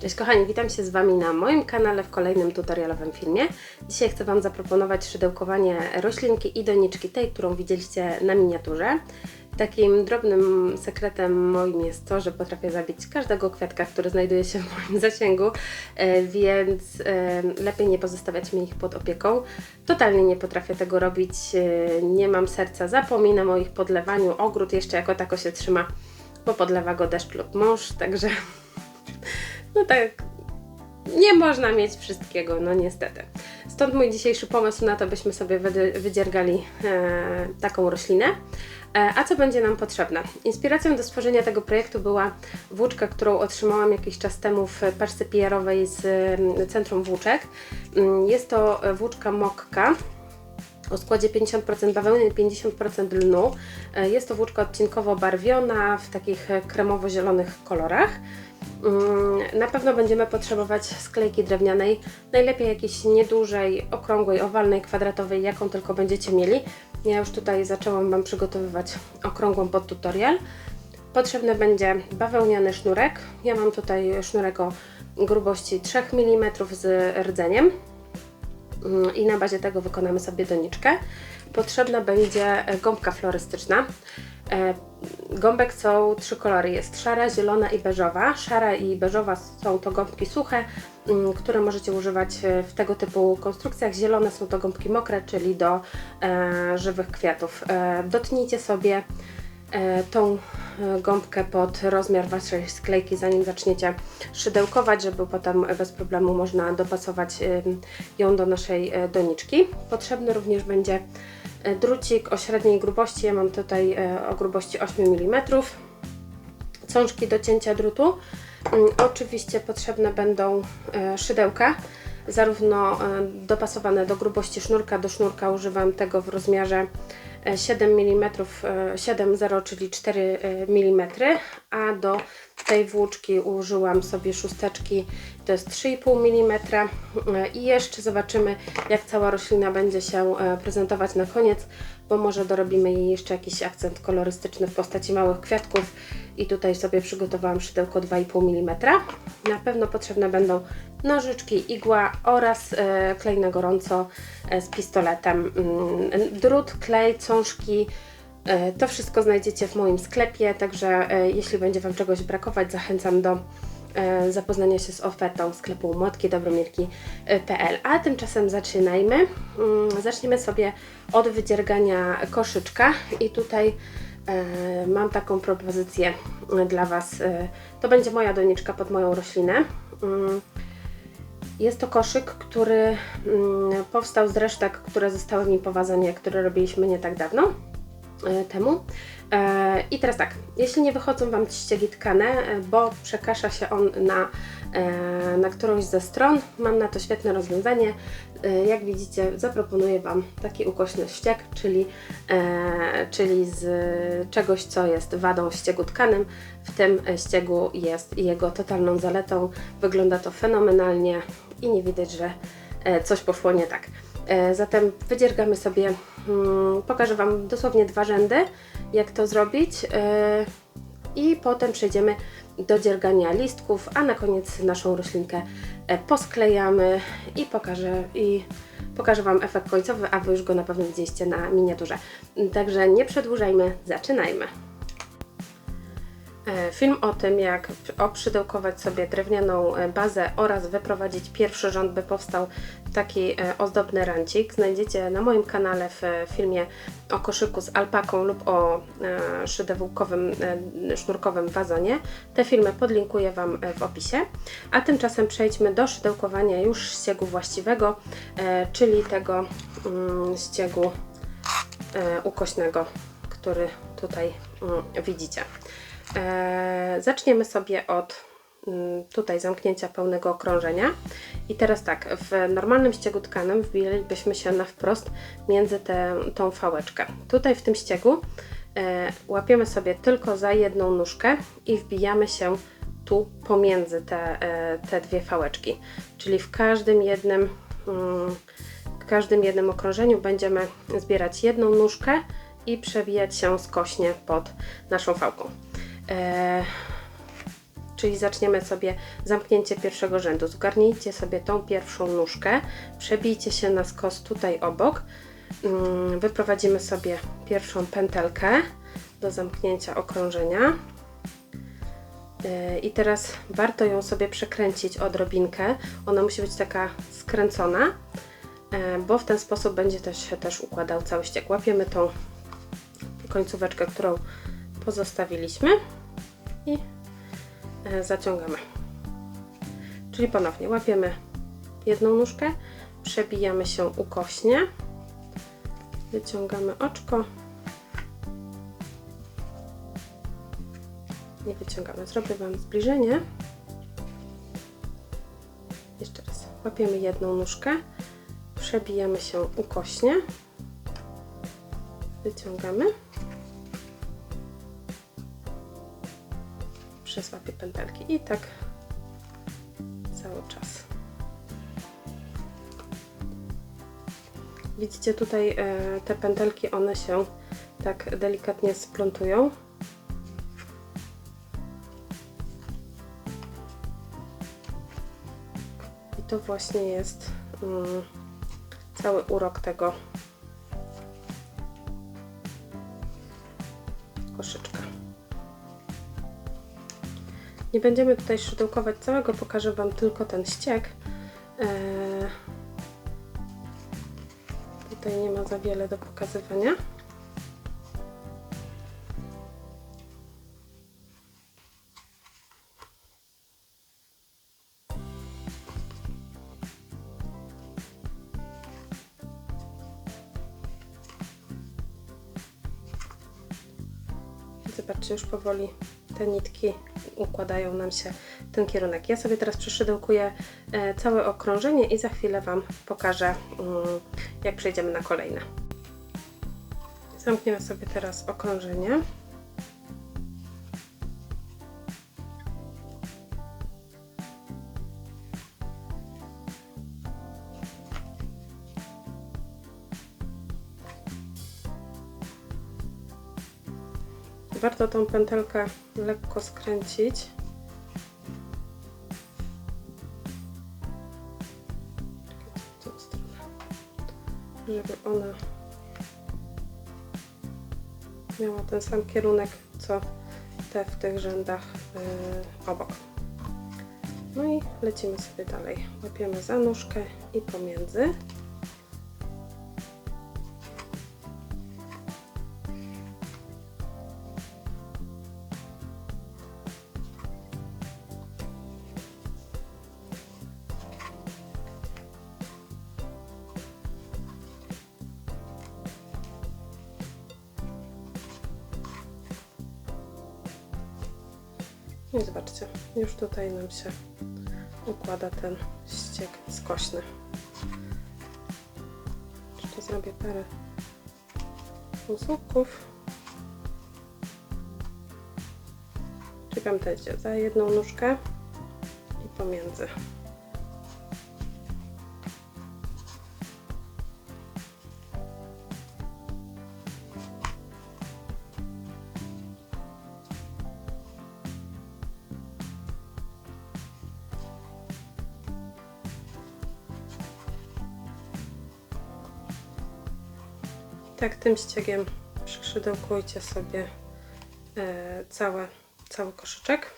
Cześć kochani, witam się z Wami na moim kanale w kolejnym tutorialowym filmie. Dzisiaj chcę Wam zaproponować szydełkowanie roślinki i doniczki tej, którą widzieliście na miniaturze. Takim drobnym sekretem moim jest to, że potrafię zabić każdego kwiatka, który znajduje się w moim zasięgu, e, więc e, lepiej nie pozostawiać mi ich pod opieką. Totalnie nie potrafię tego robić, e, nie mam serca, zapominam o ich podlewaniu. Ogród jeszcze jako tako się trzyma, bo podlewa go deszcz lub mąż, także no tak, nie można mieć wszystkiego, no niestety. Stąd mój dzisiejszy pomysł na to, byśmy sobie wydziergali e, taką roślinę. E, a co będzie nam potrzebne? Inspiracją do stworzenia tego projektu była włóczka, którą otrzymałam jakiś czas temu w paczce PR-owej z mm, Centrum Włóczek. Mm, Jest to włóczka Mokka o składzie 50% bawełny, 50% lnu. E, Jest to włóczka odcinkowo barwiona w takich kremowo-zielonych kolorach. Mm, Na pewno będziemy potrzebować sklejki drewnianej, najlepiej jakiejś niedużej, okrągłej, owalnej, kwadratowej, jaką tylko będziecie mieli. Ja już tutaj zaczęłam Wam przygotowywać okrągłą pod tutorial. Potrzebny będzie bawełniany sznurek. Ja mam tutaj sznurek o grubości 3 mm z rdzeniem. Mm, i na bazie tego wykonamy sobie doniczkę. Potrzebna będzie gąbka florystyczna. E, Gąbek są trzy kolory, jest szara, zielona i beżowa. Szara i beżowa są to gąbki suche, które możecie używać e, w tego typu konstrukcjach. Zielone są to gąbki mokre, czyli do e, żywych kwiatów. E, dotnijcie sobie tą gąbkę pod rozmiar Waszej sklejki, zanim zaczniecie szydełkować, żeby potem bez problemu można dopasować ją do naszej doniczki. Potrzebny również będzie drucik o średniej grubości, ja mam tutaj o grubości 8 mm, cążki do cięcia drutu. Mm, Oczywiście potrzebne będą e, szydełka, zarówno e, dopasowane do grubości sznurka. Do sznurka używam tego w rozmiarze e, 7 mm, e, 7,0 czyli 4 mm, a do tej włóczki użyłam sobie szósteczki, to jest 3,5 mm E, i jeszcze zobaczymy jak cała roślina będzie się e, prezentować na koniec, bo może dorobimy jej jeszcze jakiś akcent kolorystyczny w postaci małych kwiatków i tutaj sobie przygotowałam szydełko 2,5 mm. Na pewno potrzebne będą nożyczki, igła oraz e, klej na gorąco e, z pistoletem. Mm, Drut, klej, cążki, e, to wszystko znajdziecie w moim sklepie, także jeśli będzie Wam czegoś brakować, zachęcam do zapoznania się z ofertą sklepu młotki-dobromierki.pl. A tymczasem zaczynajmy. Mm, Zaczniemy sobie od wydziergania koszyczka i tutaj e, mam taką propozycję dla Was. E, To będzie moja doniczka pod moją roślinę. Mm, Jest to koszyk, który mm, powstał z resztek, które zostały mi po które robiliśmy nie tak dawno e, temu. E, I teraz tak, jeśli nie wychodzą Wam ściegi tkane, e, bo przekasza się on na, e, na którąś ze stron, mam na to świetne rozwiązanie. Jak widzicie, zaproponuję Wam taki ukośny ścieg, czyli, czyli z czegoś, co jest wadą ściegu tkanym. W tym ściegu jest jego totalną zaletą. Wygląda to fenomenalnie i nie widać, że coś poszło nie tak. E, Zatem wydziergamy sobie, mm, pokażę Wam dosłownie dwa rzędy, jak to zrobić e, i potem przejdziemy do dziergania listków, a na koniec naszą roślinkę e, posklejamy i pokażę, i pokażę Wam efekt końcowy, a Wy już go na pewno widzieliście na miniaturze. Także nie przedłużajmy, zaczynajmy. E, Film o tym, jak oprzydełkować sobie drewnianą e, bazę oraz wyprowadzić pierwszy rząd, by powstał taki e, ozdobny rancik, znajdziecie na moim kanale w filmie o koszyku z alpaką lub o szydełkowym, sznurkowym wazonie. Te filmy podlinkuję Wam w opisie. A tymczasem przejdźmy do szydełkowania już ściegu właściwego, czyli tego mm, ściegu ukośnego, który tutaj mm, widzicie. E, zaczniemy sobie od mm, tutaj zamknięcia pełnego okrążenia. I teraz tak, w normalnym ściegu tkanym wbilibyśmy się na wprost między tę, tą fałeczkę. Tutaj w tym ściegu e, łapiemy sobie tylko za jedną nóżkę i wbijamy się tu pomiędzy te, e, te dwie fałeczki. Czyli w każdym jednym mm, w każdym jednym okrążeniu będziemy zbierać jedną nóżkę i przewijać się skośnie pod naszą fałką. E, czyli zaczniemy sobie zamknięcie pierwszego rzędu. Zgarnijcie sobie tą pierwszą nóżkę, przebijcie się na skos tutaj obok, Mm, wyprowadzimy sobie pierwszą pętelkę do zamknięcia okrążenia. Yy, I teraz warto ją sobie przekręcić odrobinkę. Ona musi być taka skręcona, yy, bo w ten sposób będzie też się też układał cały ściek. Łapiemy tą końcóweczkę, którą pozostawiliśmy i yy, zaciągamy. Czyli ponownie łapiemy jedną nóżkę, przebijamy się ukośnie wyciągamy oczko. Nie wyciągamy. Zrobię Wam zbliżenie. Jeszcze raz. Łapiemy jedną nóżkę, przebijamy się ukośnie, wyciągamy. Przez łapie pętelki i tak cały czas. Widzicie tutaj e, te pętelki, one się tak delikatnie splątują. I to właśnie jest mm, cały urok tego koszyczka. Nie będziemy tutaj szydełkować całego, pokażę Wam tylko ten ściek. E, Tutaj nie ma za wiele do pokazywania. Zobaczcie, już powoli te nitki układają nam się w ten kierunek. Ja sobie teraz przeszydełkuję e, całe okrążenie i za chwilę Wam pokażę, mm, jak przejdziemy na kolejne. Zamkniemy sobie teraz okrążenie. Warto tą pętelkę lekko skręcić. Żeby ona miała ten sam kierunek, co te w tych rzędach yy, obok. No i lecimy sobie dalej. Łapiemy za nóżkę i pomiędzy. I zobaczcie, już tutaj nam się układa ten ściek skośny. Jeszcze zrobię parę usłupków. Czyli pamiętajcie, za jedną nóżkę i pomiędzy. Tak tym ściegiem przyszydełkujcie sobie e, całe, cały koszyczek.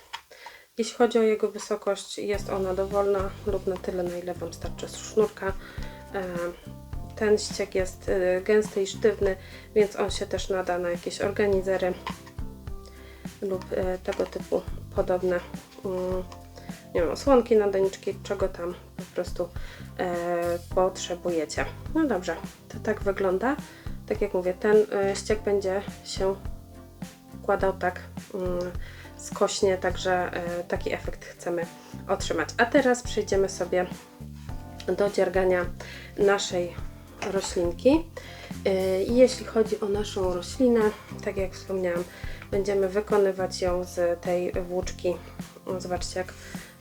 Jeśli chodzi o jego wysokość, jest ona dowolna lub na tyle, na ile Wam starczy sznurka. E, ten ścieg jest e, gęsty i sztywny, więc on się też nada na jakieś organizery lub e, tego typu podobne mm, nie wiem, osłonki, nadajniczki, czego tam po prostu e, potrzebujecie. No dobrze, to tak wygląda tak jak mówię, ten e, ściek będzie się układał tak mm, skośnie, także e, taki efekt chcemy otrzymać. A teraz przejdziemy sobie do dziergania naszej roślinki. E, I jeśli chodzi o naszą roślinę, tak jak wspomniałam, będziemy wykonywać ją z tej włóczki. Zobaczcie, jak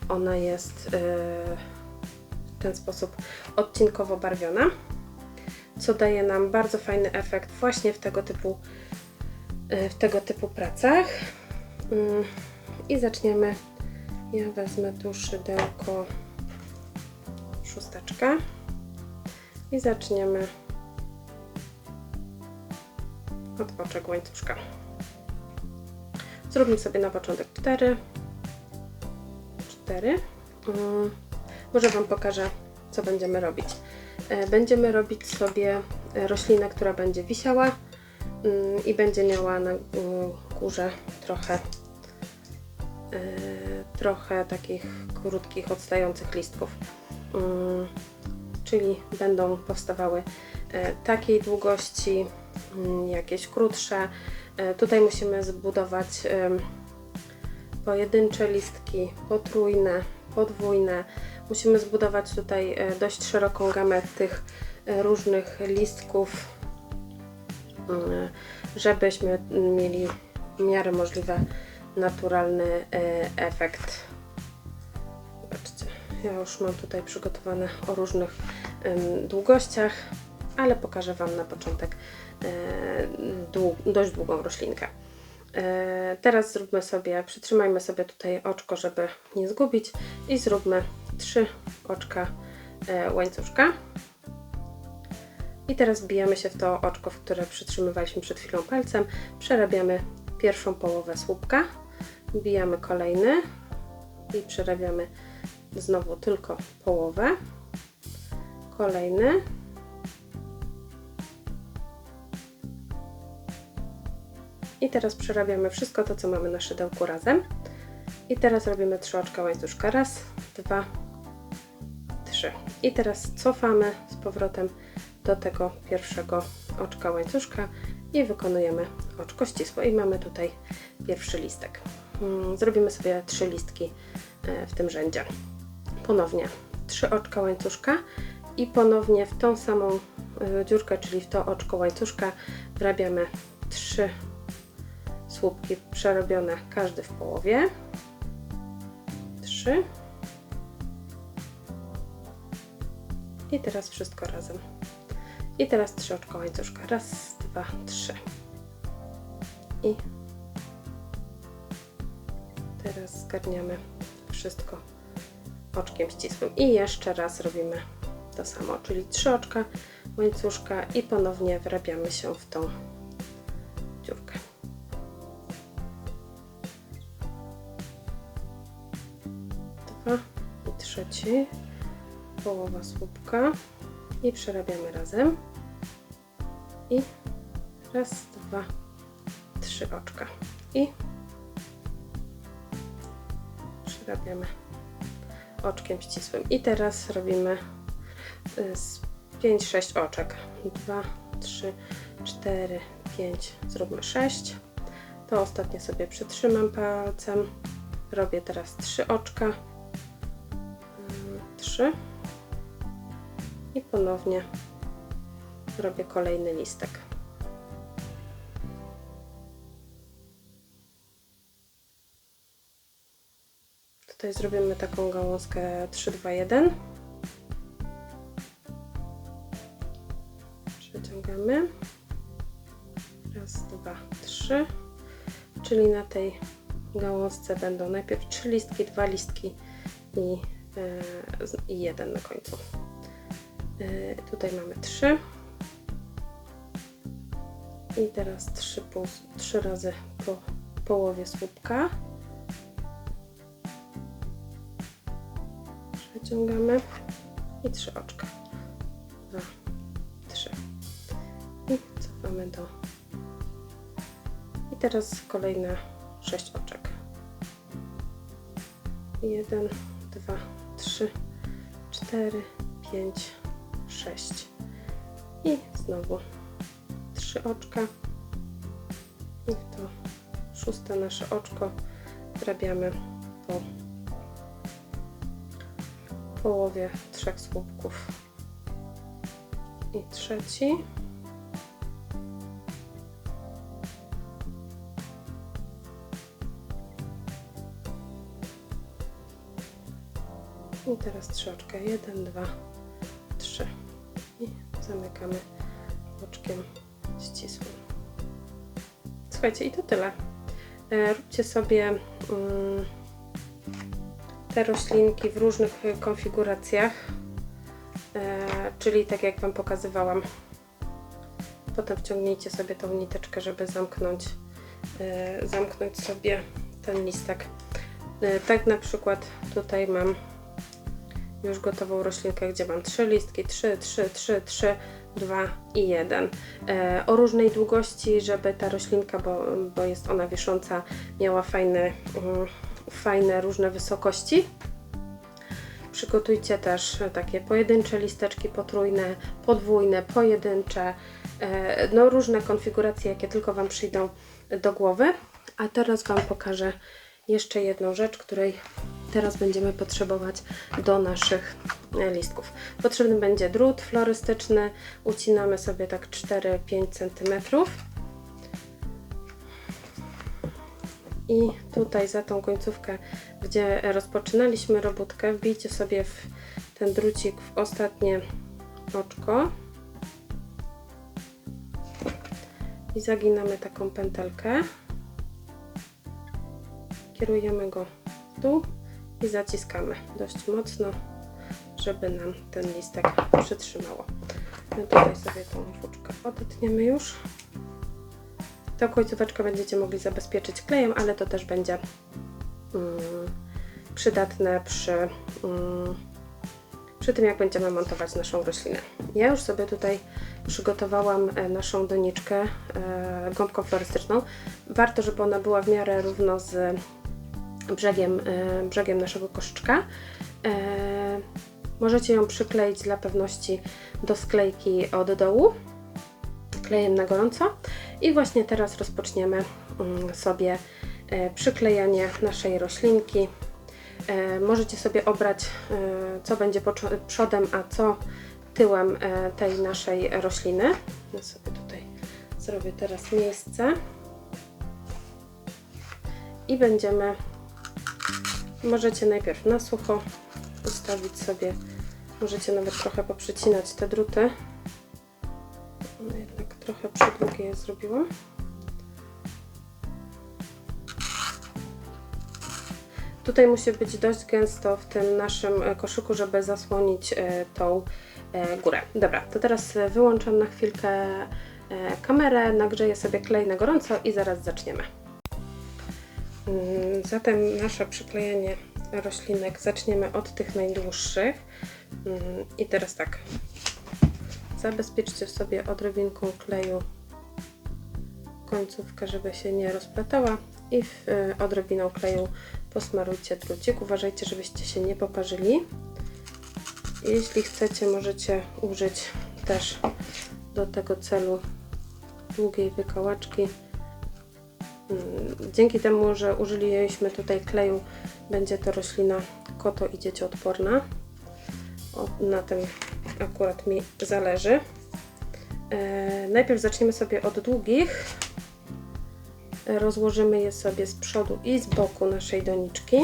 ona jest w ten sposób odcinkowo barwiona. Co daje nam bardzo fajny efekt właśnie w tego typu, y, w tego typu pracach. Mm, I zaczniemy. Ja wezmę tu szydełko szósteczkę i zaczniemy od oczek łańcuszka. Zróbmy sobie na początek 4. 4. Mm, może Wam pokażę, co będziemy robić. E, Będziemy robić sobie e, roślinę, która będzie wisiała mm, i będzie miała na mm, górze trochę e, trochę takich krótkich, odstających listków. Mm, Czyli będą powstawały takiej długości, jakieś krótsze. Tutaj musimy zbudować pojedyncze listki, potrójne, podwójne. Musimy zbudować tutaj e, dość szeroką gamę tych e, różnych listków, mm, żebyśmy mieli w miarę możliwe naturalny e, efekt. Zobaczcie, ja już mam tutaj przygotowane o różnych długościach, ale pokażę Wam na początek e, dość długą roślinkę. E, Teraz zróbmy sobie, przytrzymajmy sobie tutaj oczko, żeby nie zgubić i zróbmy trzy oczka e, łańcuszka. I teraz wbijamy się w to oczko, w które przytrzymywaliśmy przed chwilą palcem. Przerabiamy pierwszą połowę słupka, wbijamy kolejny i przerabiamy znowu tylko połowę. Kolejny. I teraz przerabiamy wszystko to, co mamy na szydełku razem. I teraz robimy trzy oczka łańcuszka. Raz, dwa, trzy. I teraz cofamy z powrotem do tego pierwszego oczka łańcuszka i wykonujemy oczko ścisłe. I mamy tutaj pierwszy listek. Mm, Zrobimy sobie trzy listki e, w tym rzędzie. Ponownie trzy oczka łańcuszka i ponownie w tą samą e, dziurkę, czyli w to oczko łańcuszka wrabiamy trzy słupki przerobione, każdy w połowie. Trzy. I teraz wszystko razem. I teraz trzy oczka łańcuszka. Raz, dwa, trzy. I teraz zgarniamy wszystko oczkiem ścisłym. I jeszcze raz robimy to samo, czyli trzy oczka łańcuszka i ponownie wrabiamy się w tą dziurkę. Dwa i trzeci, połowa słupka i przerabiamy razem. I raz, dwa, trzy oczka. I przerabiamy oczkiem ścisłym. I teraz robimy y, z 5-6 oczek. 2, 3, 4, 5, zróbmy 6. To ostatnie sobie przytrzymam palcem. Robię teraz 3 oczka. 3. I ponownie robię kolejny listek. Tutaj zrobimy taką gałązkę 3, 2, 1. Przeciągamy. Raz, dwa, trzy. Czyli na tej gałązce będą najpierw trzy listki, dwa listki i, z- i jeden na końcu. E, tutaj mamy trzy. I teraz trzy, pół, trzy razy po połowie słupka. Przeciągamy i trzy oczka. Dwa, trzy. I cofamy do. I teraz kolejne sześć oczek. Jeden, dwa, trzy, cztery, pięć, sześć. I znowu trzy oczka. I w to szóste nasze oczko wrabiamy po połowie trzech słupków. I trzeci. I teraz trzy oczka. Jeden, dwa, trzy. I zamykamy boczkiem ścisłym. Słuchajcie, i to tyle. E, Róbcie sobie mm, te roślinki w różnych konfiguracjach, e, czyli tak jak Wam pokazywałam. Potem wciągnijcie sobie tą niteczkę, żeby zamknąć, e, zamknąć sobie ten listek. Tak na przykład tutaj mam już gotową roślinkę, gdzie mam trzy listki, 3, 3, 3, 3, 2 i 1. E, o różnej długości, żeby ta roślinka, bo, bo jest ona wisząca, miała fajne, mm, fajne różne wysokości. Przygotujcie też takie pojedyncze listeczki potrójne, podwójne, pojedyncze, e, no różne konfiguracje, jakie tylko Wam przyjdą do głowy. A teraz Wam pokażę jeszcze jedną rzecz, której teraz będziemy potrzebować do naszych e, listków. Potrzebny będzie drut florystyczny, ucinamy sobie tak 4-5 cm. I tutaj za tą końcówkę, gdzie rozpoczynaliśmy robótkę, wbijcie sobie w ten drucik w ostatnie oczko i zaginamy taką pętelkę. Kierujemy go dół i zaciskamy dość mocno, żeby nam ten listek przytrzymało. My tutaj sobie tą włóczkę odetniemy już. Tę końcóweczkę będziecie mogli zabezpieczyć klejem, ale to też będzie mm, przydatne przy, mm, przy tym, jak będziemy montować naszą roślinę. Ja już sobie tutaj przygotowałam e, naszą doniczkę e, gąbką florystyczną. Warto, żeby ona była w miarę równo z brzegiem, e, brzegiem naszego koszyczka. E, Możecie ją przykleić dla pewności do sklejki od dołu klejem na gorąco i właśnie teraz rozpoczniemy mm, sobie e, przyklejanie naszej roślinki. Możecie sobie obrać co będzie przodem, a co tyłem tej naszej rośliny. Ja sobie tutaj zrobię teraz miejsce i będziemy Możecie najpierw na sucho ustawić sobie, możecie nawet trochę poprzycinać te druty. Jednak trochę przydługie je zrobiłam. Tutaj musi być dość gęsto w tym naszym e, koszyku, żeby zasłonić e, tą e, górę. Dobra, to teraz wyłączam na chwilkę kamerę, nagrzeję sobie klej na gorąco i zaraz zaczniemy. Mm, Zatem nasze przyklejenie roślinek zaczniemy od tych najdłuższych. Mm, I teraz tak. Zabezpieczcie sobie odrobinką kleju końcówkę, żeby się nie rozplatała i y, odrobiną kleju posmarujcie drucik. Uważajcie, żebyście się nie poparzyli. Jeśli chcecie, możecie użyć też do tego celu długiej wykałaczki. Mm, Dzięki temu, że użyliśmy tutaj kleju, będzie to roślina koto i dziecioodporna. Na tym akurat mi zależy. E, najpierw zaczniemy sobie od długich. Rozłożymy je sobie z przodu i z boku naszej doniczki.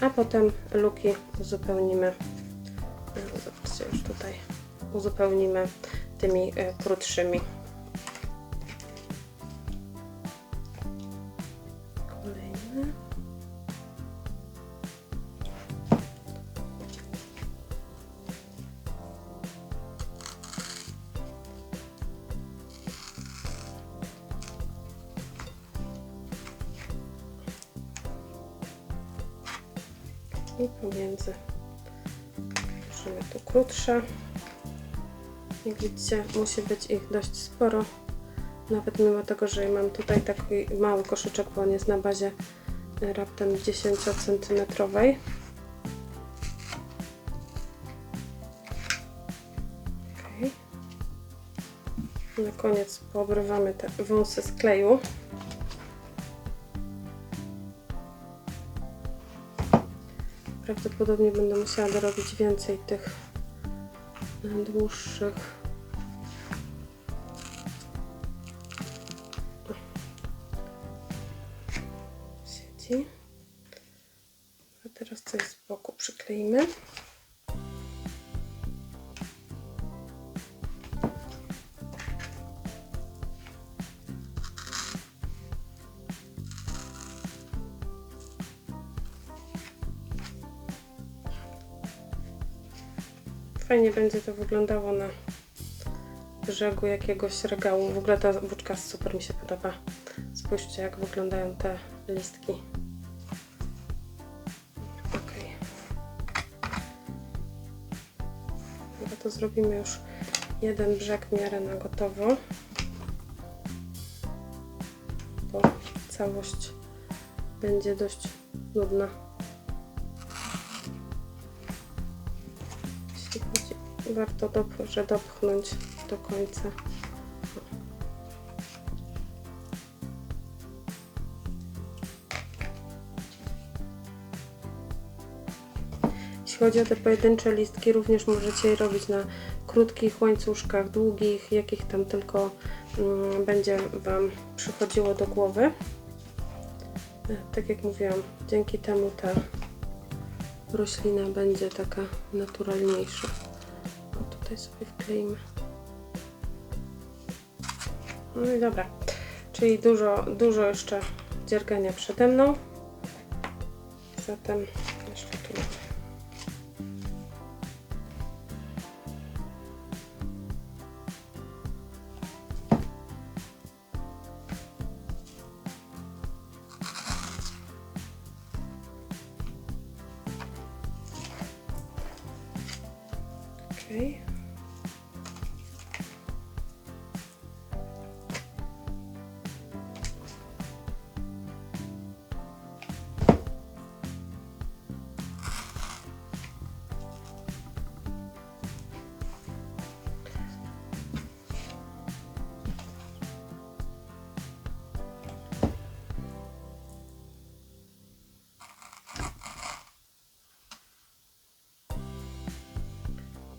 A potem luki uzupełnimy. Tutaj uzupełnimy tymi e, krótszymi. Kolejne. I pomiędzy Możemy tu krótsze. Jak widzicie, musi być ich dość sporo. Nawet mimo tego, że mam tutaj taki mały koszyczek, bo on jest na bazie e, raptem 10 cm. Na koniec poobrywamy te wąsy z kleju. Prawdopodobnie będę musiała dorobić więcej tych e, dłuższych. Sieci. Teraz coś z boku przykleimy. Fajnie będzie to wyglądało na brzegu jakiegoś regału. W ogóle ta buczka super mi się podoba. Spójrzcie, jak wyglądają te listki. Ok. Chyba to zrobimy już jeden brzeg w miarę na gotowo. Bo całość będzie dość nudna. Warto dobrze dopchnąć do końca. Jeśli chodzi o te pojedyncze listki, również możecie je robić na krótkich łańcuszkach, długich, jakich tam tylko mm, będzie Wam przychodziło do głowy. Tak jak mówiłam, dzięki temu ta roślina będzie taka naturalniejsza. Tutaj sobie wkleimy. No i dobra. Czyli dużo, dużo jeszcze dziergania przede mną. Zatem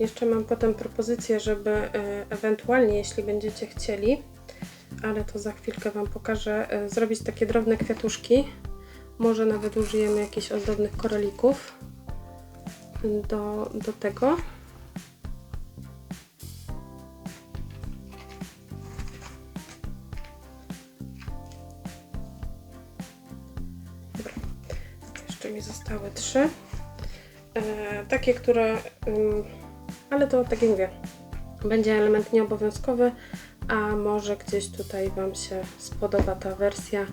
Jeszcze mam potem propozycję, żeby y, ewentualnie, jeśli będziecie chcieli, ale to za chwilkę Wam pokażę, y, zrobić takie drobne kwiatuszki. Może nawet użyjemy jakichś ozdobnych koralików do, do tego. Jeszcze mi zostały trzy. E, takie, które. ym, ale to tak jak mówię, będzie element nieobowiązkowy, a może gdzieś tutaj Wam się spodoba ta wersja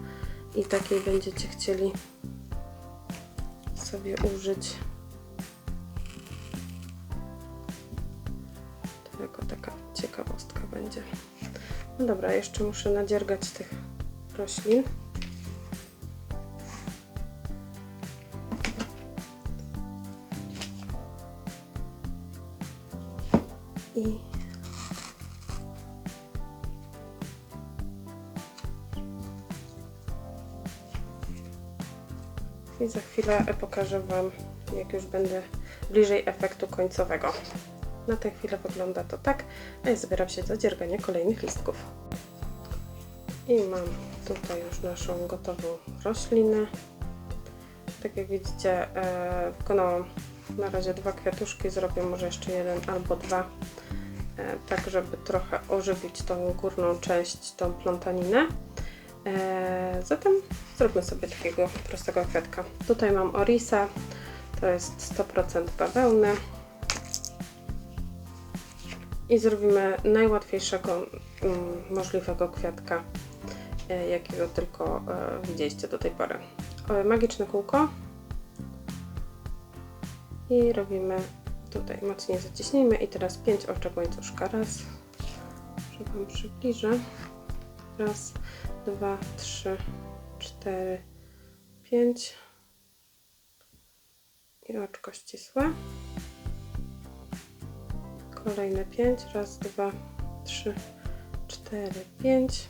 i takiej będziecie chcieli sobie użyć. To jako taka ciekawostka będzie. No dobra, jeszcze muszę nadziergać tych roślin. I za chwilę pokażę Wam, jak już będę bliżej efektu końcowego. Na tę chwilę wygląda to tak, a ja zabieram się za dzierganie kolejnych listków. I mam tutaj już naszą gotową roślinę. Tak jak widzicie, e, wykonałam na razie dwa kwiatuszki, zrobię może jeszcze jeden albo dwa, e, tak żeby trochę ożywić tą górną część, tą plątaninę. E, zatem zróbmy sobie takiego prostego kwiatka. Tutaj mam orisa, to jest 100% bawełny. I zrobimy najłatwiejszego mm, możliwego kwiatka, e, jakiego tylko e, widzieliście do tej pory. E, magiczne kółko. I robimy tutaj mocniej zaciśnijmy i teraz 5 oczek łańcuszka. Raz, że Wam przybliżę. Raz, dwa, trzy, cztery, pięć. I oczko ścisłe. Kolejne pięć. Raz, dwa, trzy, cztery, pięć.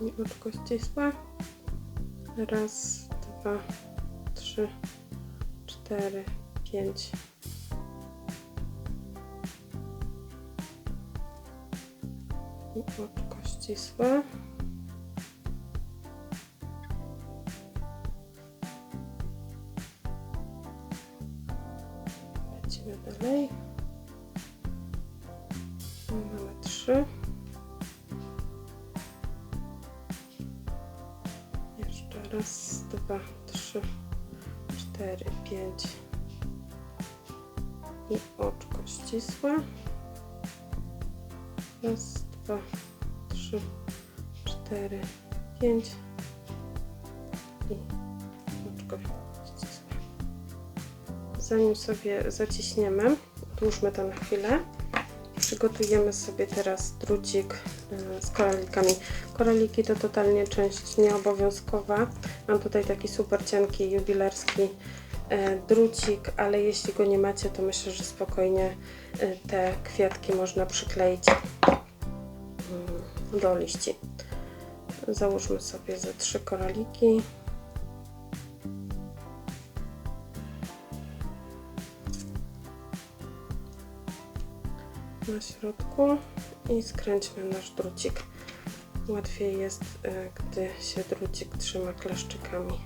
I oczko ścisłe. Raz, dwa, trzy, cztery, pięć. I oczko ścisłe. Sobie zaciśniemy, odłóżmy to na chwilę. Przygotujemy sobie teraz drucik e, z koralikami. Koraliki to totalnie część nieobowiązkowa. Mam tutaj taki super cienki, jubilerski e, drucik, ale jeśli go nie macie, to myślę, że spokojnie e, te kwiatki można przykleić mm, do liści. Załóżmy sobie ze trzy koraliki. Na środku i skręćmy nasz drucik. Łatwiej jest, e, gdy się drucik trzyma klaszczykami.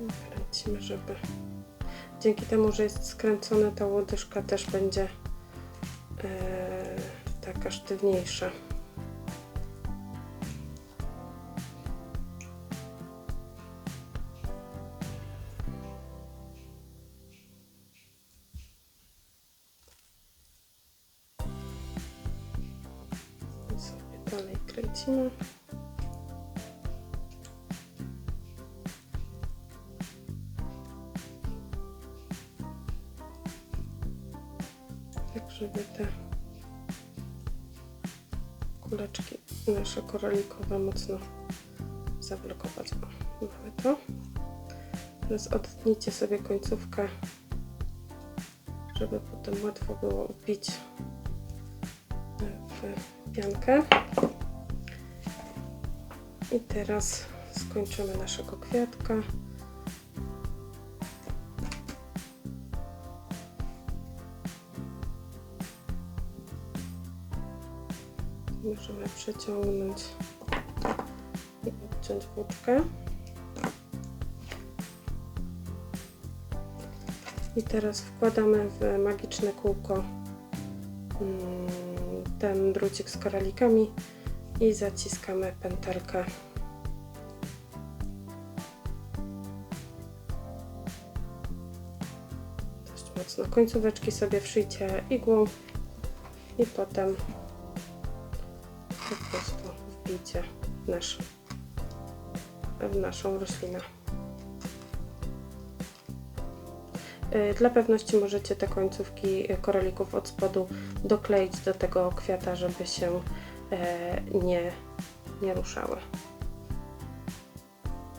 I Kręcimy, żeby dzięki temu, że jest skręcona ta łodyżka też będzie e, taka sztywniejsza. Koralikowe mocno zablokować. Mamy to. Teraz odetnijcie sobie końcówkę, żeby potem łatwo było upić w piankę. I teraz skończymy naszego kwiatka. Możemy przeciągnąć i odciąć włóczkę. I teraz wkładamy w magiczne kółko mm, ten drucik z koralikami i zaciskamy pętelkę. Dość mocno. Końcóweczki sobie wszyjcie igłą i potem nasz, w naszą roślinę. Y, Dla pewności możecie te końcówki koralików od spodu dokleić do tego kwiata, żeby się e, nie, nie ruszały.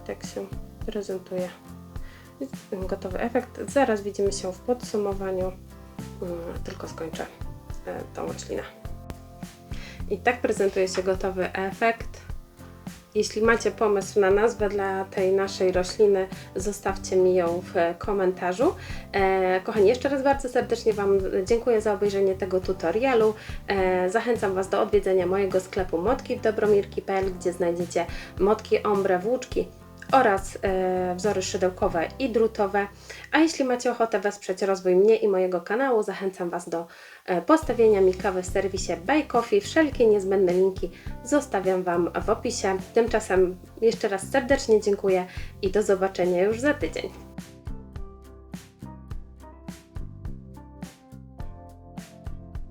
Tak się prezentuje gotowy efekt. Zaraz widzimy się w podsumowaniu, Mm, tylko skończę tą roślinę. I tak prezentuje się gotowy efekt. Jeśli macie pomysł na nazwę dla tej naszej rośliny, zostawcie mi ją w komentarzu. E, kochani, jeszcze raz bardzo serdecznie Wam dziękuję za obejrzenie tego tutorialu. E, zachęcam Was do odwiedzenia mojego sklepu motki w dobromirki.pl, gdzie znajdziecie motki, ombre, włóczki oraz e, wzory szydełkowe i drutowe. A jeśli macie ochotę wesprzeć rozwój mnie i mojego kanału, zachęcam Was do e, postawienia mi kawy w serwisie Buy Coffee. Wszelkie niezbędne linki zostawiam Wam w opisie. Tymczasem jeszcze raz serdecznie dziękuję i do zobaczenia już za tydzień.